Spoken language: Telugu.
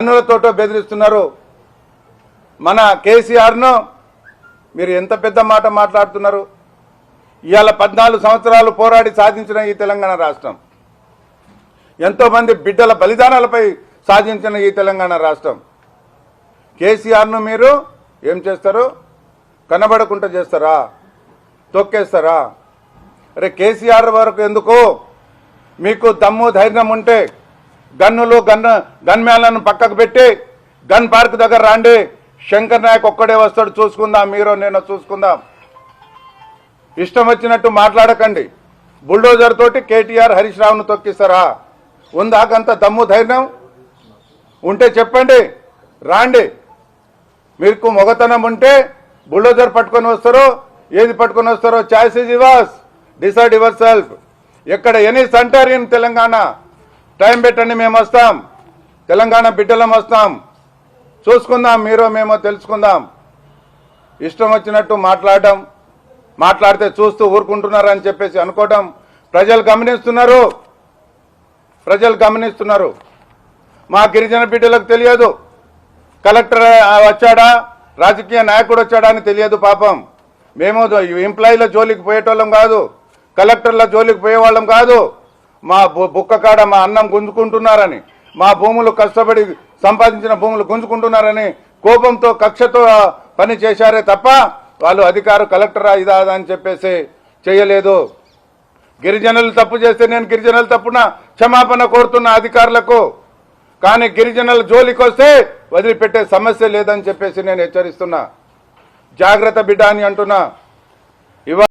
కన్నులతోటో బెదిరిస్తున్నారు. మన కేసీఆర్ను మీరు ఎంత పెద్ద మాట మాట్లాడుతున్నారు? ఇవాళ పద్నాలుగు సంవత్సరాలు పోరాడి సాధించిన ఈ తెలంగాణ రాష్ట్రం. ఎంతోమంది బిడ్డల బలిదానాలపై సాధించిన ఈ తెలంగాణ రాష్ట్రం. కేసీఆర్ను మీరు ఏం చేస్తారు? కనబడకుండా చేస్తారా? తొక్కేస్తారా? అరే కేసీఆర్ వరకు ఎందుకు? మీకు దమ్ము ధైర్యం ఉంటే గన్నులు గన్ గన్మ్యాన్లను పక్కకు పెట్టి గన్ పార్క్ దగ్గర రాండి. శంకర్ నాయక్ ఒక్కడే వస్తాడు చూసుకుందాం. మీరు నేను చూసుకుందాం. ఇష్టం వచ్చినట్టు మాట్లాడకండి. బుల్డోజర్ తోటి కేటీఆర్ హరీష్ రావును తొక్కిస్తారా? ఉందాకంత దమ్ము ధైర్యం? ఉంటే చెప్పండి. రాండి. మీకు మొగతనం ఉంటే బుల్డోజర్ పట్టుకొని వస్తారో ఏది పట్టుకొని వస్తారో చాయిస్ ఇస్ ఇవాస్ డిసైడ్ యువర్ సెల్ఫ్. ఎక్కడ any centre in Telangana time పెట్టండి మేము వస్తాం. తెలంగాణ బిడ్డలం వస్తాం. చూసుకుందాం మీరో మేమో తెలుసుకుందాం. ఇష్టం వచ్చినట్టు మాట్లాడడం మాట్లాడితే చూస్తూ ఊరుకుంటున్నారని చెప్పేసి అనుకోవడం. ప్రజలు గమనిస్తున్నారు. ప్రజలు గమనిస్తున్నారు. మా గిరిజన బిడ్డలకు తెలియదు. కలెక్టర్ వచ్చాడా? రాజకీయ నాయకుడు వచ్చాడా అని తెలియదు పాపం. మేము ఎంప్లాయీల జోలికి పోయేటోళ్ళం కాదు. కలెక్టర్ల జోలికి పోయేవాళ్ళం కాదు. మా బు- బుక్క కాడ మా అన్నం గుంజుకుంటున్నారని మా భూములు కష్టపడి సంపాదించిన భూములు గుంజుకుంటున్నారని కోపంతో కక్షతో పని చేశారే తప్ప వాళ్ళు అధికారు కలెక్టరా ఇదా అని చెప్పేసి చేయలేదు. గిరిజనులు తప్పు చేస్తే నేను గిరిజనులు తప్పున క్షమాపణ కోరుతున్న అధికారులకు. కానీ గిరిజనుల జోలికి వస్తే వదిలిపెట్టే సమస్య లేదని చెప్పేసి నేను హెచ్చరిస్తున్నా. జాగ్రత్త బిడ్డ అని అంటున్నా.